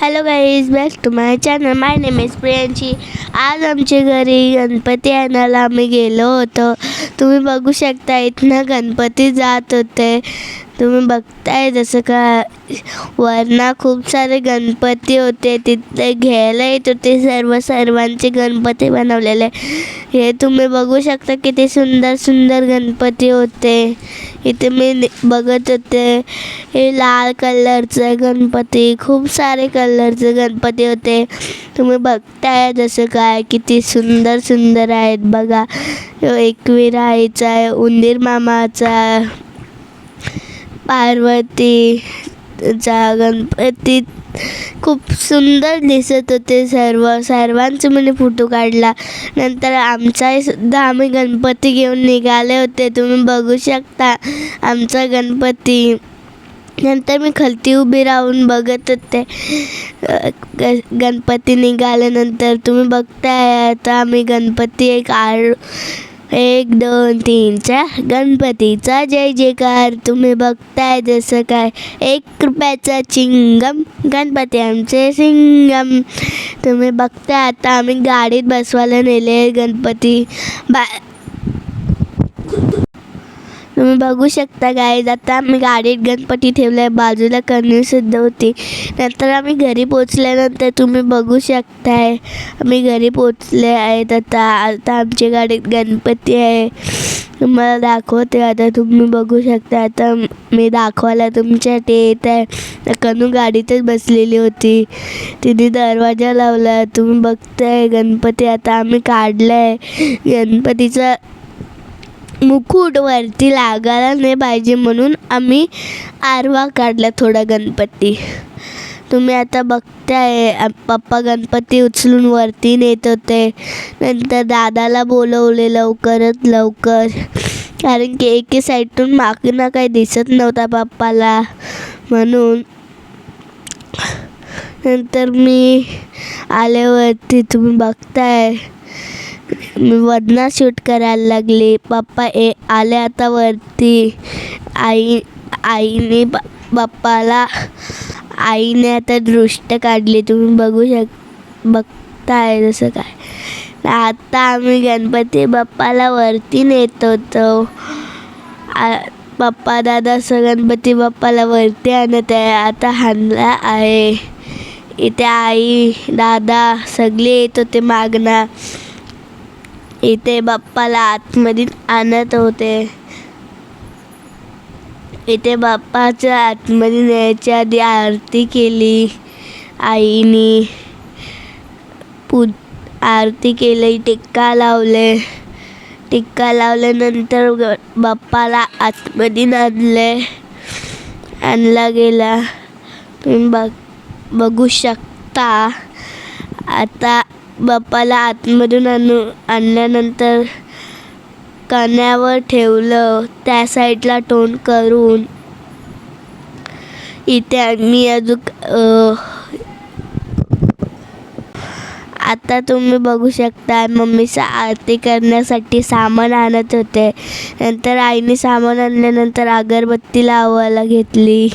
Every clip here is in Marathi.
Hello guys back to my channel my name is Priyanchi आज आमच्या घरी गणपती आणायला आम्ही गेलो होतो. तुम्ही बघू शकता इथनं गणपती जात होते. तुम्ही बघताय जसं का वरना खूप सारे गणपती होते तिथे घ्यायला येत होते सर्व सर्वांचे गणपती बनवलेले. हे तुम्ही बघू शकता किती सुंदर सुंदर गणपती होते. इथे मी बघत होते. हे लाल कलरचं गणपती खूप सारे कलरचे गणपती होते. तुम्ही बघताय जसं काय किती सुंदर सुंदर आहेत बघा. ह्यो एकवीर आईचा आहे उंदीर मामाचा पार्वतीचा गणपती. खूप सुंदर दिसत होते सर्व. सर्वांचे मी फोटो काढला. नंतर आमचाही सुद्धा आम्ही गणपती घेऊन निघाले होते. तुम्ही बघू शकता आमचा गणपती. नंतर मी खालती उभी राहून बघत होते. ग- गणपती निघाल्यानंतर तुम्ही बघताय. आता आम्ही गणपती एक आड एक दोन तीन चार. गणपतीचा जय जयकार. तुम्ही बघताय जसं काय. एक रुपयाचा चिंगम. गणपती आमचे सिंगम. तुम्ही बघताय आता आम्ही गाडीत बसवायला नेले गणपती. बा तुम्ही बघू शकता गाईज आता आम्ही गाडीत गणपती ठेवलाय बाजूला कणी सुद्धा होती. नंतर आम्ही घरी पोचल्यानंतर तुम्ही बघू शकताय. आम्ही घरी पोचले आहेत आता. आता आमच्या गाडीत गणपती आहे. तुम्हाला दाखवते आता. तुम्ही बघू शकता. आता मी दाखवायला तुमच्यासाठी येत आहे. कनू गाडीतच बसलेली होती. तिने दरवाजा लावला. तुम्ही बघताय गणपती आता आम्ही काढलाय. गणपतीचा मुकुट वरती लागायला नाही पाहिजे म्हणून आम्ही आरवा काढला थोडा गणपती. तुम्ही आता बघताय पप्पा गणपती उचलून वरती नेत होते. नंतर दादाला बोलवले लवकरच लवकर. कारण की एके साईडून मागणं काही दिसत नव्हता पप्पाला. म्हणून नंतर मी आल्यावरती तुम्ही बघताय. मी वदना शूट करायला लागले. पप्पा ए आले आता वरती. आई आईने ब बाप्पाला आईने आता दृष्ट काढली. तुम्ही बघू शक बघताय जसं काय. आता आम्ही गणपती बाप्पाला वरती नेत होतो. पप्पा दादा असं गणपती बाप्पाला वरती आणत आहे. आता हाणला आहे. इथे आई दादा सगळे येत होते मागणं. इथे बाप्पाला आतमध्ये आणत होते. इथे बाप्पाच्या आतमध्ये न्यायच्या आधी आरती केली. आईनी पू आरती केली टिक्का लावले. टिक्का लावल्यानंतर ग- बाप्पाला आतमध्ये आणले आणला गेला. तुम्ही बघ बघू शकता. आता बाप्पाला आतमधून आणू आणल्यानंतर कण्यावर ठेवलं त्या साईडला टोन करून. इथे आम्ही अजून आता तुम्ही बघू शकता मम्मीचा आरती करण्यासाठी सामान आणत होते. नंतर आईने सामान आणल्यानंतर अगरबत्ती लावायला घेतली.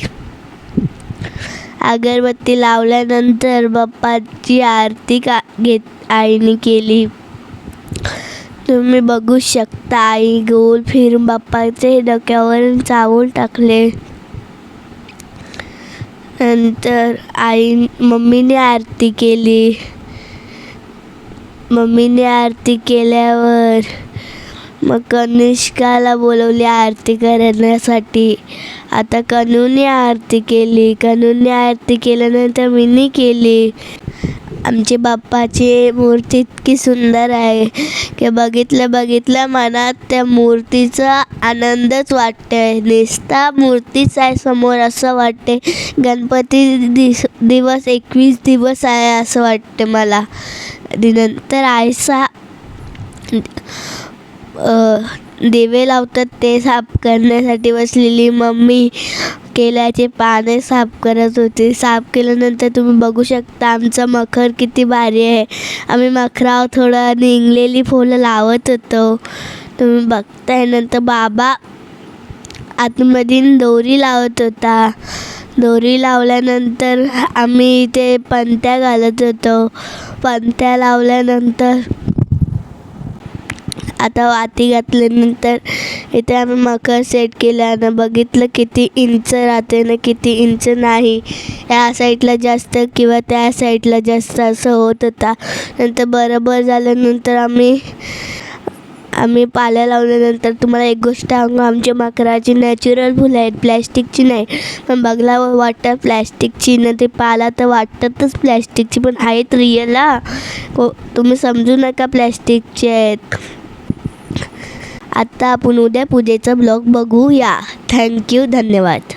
अगरबत्ती लावल्यानंतर बाप्पाची आरती का घेत आईने केली. तुम्ही बघू शकता आई गोल फिरून बाप्पाचे डोक्यावर चावून टाकले. नंतर आई मम्मीने आरती केली. मम्मीने आरती केल्यावर मग कनिष्काला बोलवली आरती करण्यासाठी. आता कनूने आरती केली. कनूने आरती केल्यानंतर मीनी केली. आमचे बाप्पाची मूर्ती इतकी सुंदर आहे की बघितलं बघितलं मनात त्या मूर्तीचा आनंदच वाटते नुसता मूर्तीच आहे समोर असं वाटते गणपती दिस दिवस एकवीस दिवस आहे असं वाटते मला. नंतर आयसा दिवे लावतात ते साफ करण्यासाठी बसलेली मम्मी केल्याचे पाने साफ करत होती. साफ केल्यानंतर तुम्ही बघू शकता आमचं मखर किती भारी आहे. आम्ही मखरावर थोडं निघलेली फुलं लावत होतो. तुम्ही बघताय नंतर बाबा आतमधून दोरी लावत होता. दोरी लावल्यानंतर आम्ही ते पंत्या घालत होतो. पणत्या लावल्यानंतर आता वाती घातल्यानंतर इथे आम्ही मकर सेट केल्यानं बघितलं किती इंच राहते ना किती इंच नाही. या साईडला जास्त किंवा त्या साईडला जास्त असं होत होता. नंतर बरोबर झाल्यानंतर आम्ही आम्ही पाल्या लावल्यानंतर तुम्हाला एक गोष्ट सांगू आमच्या मकराची नॅचरल फुलं आहेत प्लॅस्टिकची नाही. पण बघला वाटतं प्लॅस्टिकची ना ते पाला तर वाटतातच प्लॅस्टिकची पण आहेत रिअल को हो, तुम्ही समजू नका प्लॅस्टिकचे आहेत. आत्ता आपण उद्या पूजेचा ब्लॉग बघूया. थँक्यू धन्यवाद.